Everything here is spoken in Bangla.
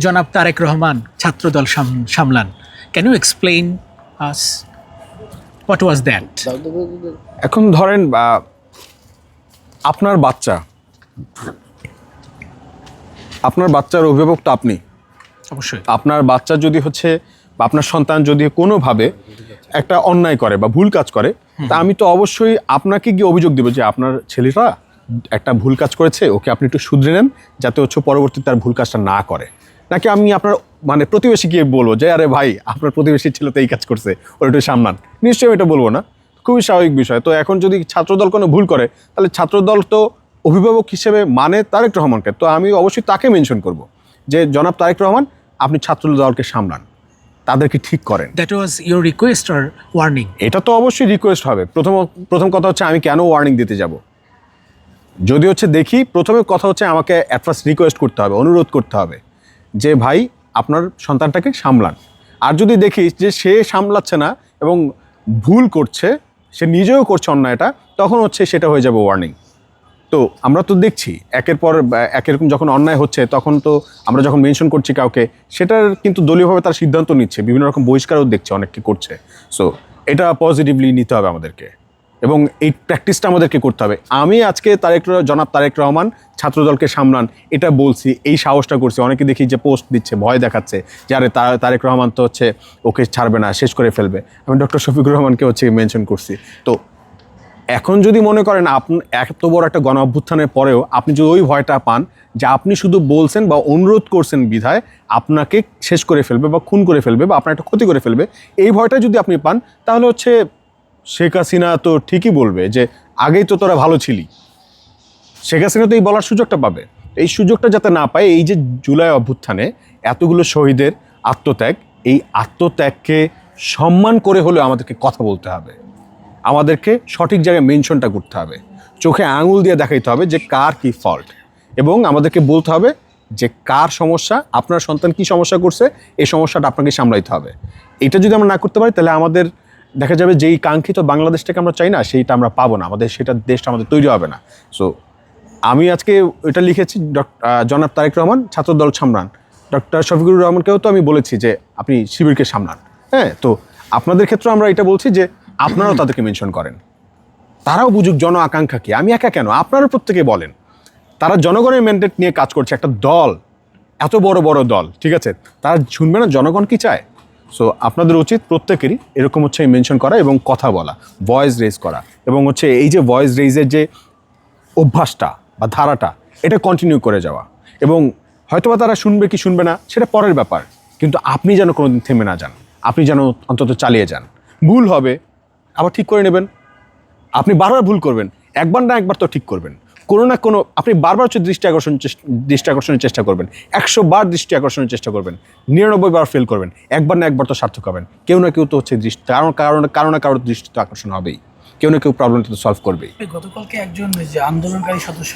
জনাব তারেক রহমান ছাত্রদল সাম- সামলান। Can you explain us what was that এখন ধরেন বা, আপনার বাচ্চা আপনার বাচ্চার অভিভাবক তো আপনি। অবশ্যই। আপনার বাচ্চা যদি হচ্ছে বা আপনার সন্তান যদি কোনোভাবে একটা অন্যায় করে বা ভুল কাজ করে তা আমি তো অবশ্যই আপনাকে গিয়ে অভিযোগ দেবো যে আপনার ছেলেটা একটা ভুল কাজ করেছে ওকে আপনি একটু শুধরে নেন যাতে হচ্ছে পরবর্তীতে তার ভুল কাজটা না করে। নাকি আমি আপনার মানে প্রতিবেশী গিয়ে বলব যে আরে ভাই আপনার প্রতিবেশীর ছেলে তো এই কাজ করছে ওর একটু সামলান। নিশ্চয়ই আমি এটা বলব না। খুবই স্বাভাবিক বিষয়। তো এখন যদি ছাত্রদল কোনো ভুল করে তাহলে ছাত্রদল তো অভিভাবক হিসেবে মানে তারেক রহমানকে। তো আমি অবশ্যই তাকে মেনশন করব যে জনাব তারেক রহমান আপনি ছাত্রদলকে সামলান। তাদেরকে ঠিক করেন। That was your request or warning এটা তো অবশ্যই রিকোয়েস্ট হবে। প্রথম প্রথম কথা হচ্ছে আমি কেন ওয়ার্নিং দিতে যাব? যদি হচ্ছে দেখি প্রথমে কথা হচ্ছে আমাকে অ্যাট ফার্স্ট রিকোয়েস্ট করতে হবে অনুরোধ করতে হবে। যে ভাই আপনার সন্তানটাকে সামলান। আর যদি দেখি যে সে সামলাচ্ছে না এবং ভুল করছে, সে নিজেও করছে অন্যায়টা তখন হচ্ছে সেটা হয়ে যাবে ওয়ার্নিং তো আমরা তো দেখছি, একের পর বা একের যখন অন্যায় হচ্ছে, তখন তো আমরা যখন মেনশন করছি কাউকে, সেটার কিন্তু দলীয়ভাবে তার সিদ্ধান্ত নিচ্ছে। বিভিন্ন রকম বহিষ্কারও দেখছে অনেককে করছে। সো এটা পজিটিভলি নিতে হবে আমাদেরকে। এবং এই প্র্যাকটিসটা আমাদেরকে করতে হবে। আমি আজকে তারেক জনাব তারেক রহমান ছাত্রদলকে সামলান, এটা বলছি, এই সাহসটা করছি। অনেকে দেখি যে পোস্ট দিচ্ছে, ভয় দেখাচ্ছে যে, আরে তারেক রহমান তো হচ্ছে ওকে ছাড়বে না, শেষ করে ফেলবে। আমি ডক্টর শফিকুর রহমানকে হচ্ছে মেনশন করছি। তো এখন যদি মনে করেন আপনি এত বড় একটা গণ অভ্যুত্থানের পরেও আপনি যদি ওই ভয়টা পান যে, আপনি শুধু বলছেন বা অনুরোধ করছেন বিধায় আপনাকে শেষ করে ফেলবে বা খুন করে ফেলবে বা আপনার একটা ক্ষতি করে ফেলবে, এই ভয়টা যদি আপনি পান, তাহলে হচ্ছে শেখ হাসিনা তো ঠিকই বলবে যে, আগেই তো তোরা ভালো ছিলি। শেখ হাসিনা তো এই বলার সুযোগটা পাবে। এই সুযোগটা যাতে না পায়, এই যে জুলাই অভ্যুত্থানে এতগুলো শহীদের আত্মত্যাগ, এই আত্মত্যাগকে সম্মান করে হলেও আমাদেরকে কথা বলতে হবে। আমাদেরকে সঠিক জায়গায় মেনশনটা করতে হবে। চোখে আঙুল দিয়ে দেখাইতে হবে যে কার কি ফল্ট এবং আমাদেরকে বলতে হবে যে কার সমস্যা, আপনার সন্তান কি সমস্যা করছে, এই সমস্যাটা আপনাকে সামলাইতে হবে। এটা যদি আমরা না করতে পারি, তাহলে আমাদের দেখা যাবে যেই কাঙ্ক্ষিত বাংলাদেশটাকে আমরা চাই না, সেইটা আমরা পাবো না। আমাদের সেটা দেশটা আমাদের তৈরি হবে না। সো আমি আজকে এটা লিখেছি জনাব তারেক রহমান, ছাত্রদল সামলান ডক্টর শফিকুর রহমানকেও তো আমি বলেছি যে আপনি শিবিরকে সামলান। হ্যাঁ তো আপনাদের ক্ষেত্রে আমরা এটা বলছি যে আপনারাও তাদেরকে মেনশন করেন। তারাও বুঝুক জন আকাঙ্ক্ষা কি। আমি একা কেন? আপনারা প্রত্যেকে বলেন। তারা জনগণের ম্যান্ডেট নিয়ে কাজ করছে একটা দল, এত বড় বড় দল, ঠিক আছে? তারা শুনবে না জনগণ কি চায়? সো আপনাদের উচিত প্রত্যেকেরই এরকম হচ্ছে মেনশন করা এবং কথা বলা ভয়েস রেজ করা এবং হচ্ছে এই যে ভয়েস রেজের যে অভ্যাসটা বা ধারাটা, এটা কন্টিনিউ করে যাওয়া এবং হয়তোবা তারা শুনবে কি শুনবে না, সেটা পরের ব্যাপার। কিন্তু আপনি যেন কোনোদিন থেমে না যান, আপনি যেন অন্তত চালিয়ে যান। ভুল হবে, আবার ঠিক করে নেবেন। আপনি বারবার ভুল করবেন, একবার না একবার তো ঠিক করবেন। কোনো না কোনো, আপনি বারবার হচ্ছে দৃষ্টি আকর্ষণ দৃষ্টি আকর্ষণের চেষ্টা করবেন। একশো বার দৃষ্টি আকর্ষণের চেষ্টা করবেন। নিরানব্বই বার ফেল করবেন। একবার না একবার তো সার্থক হবেন। কেউ না কেউ তো হচ্ছে দৃষ্টি কারণ কারণ কারও না কারোর দৃষ্টি তো আকর্ষণ হবেই। কেউ না কেউ প্রবলেমটা তো সলভ করবেই। গতকালকে একজন যে আন্দোলনকারী সদস্য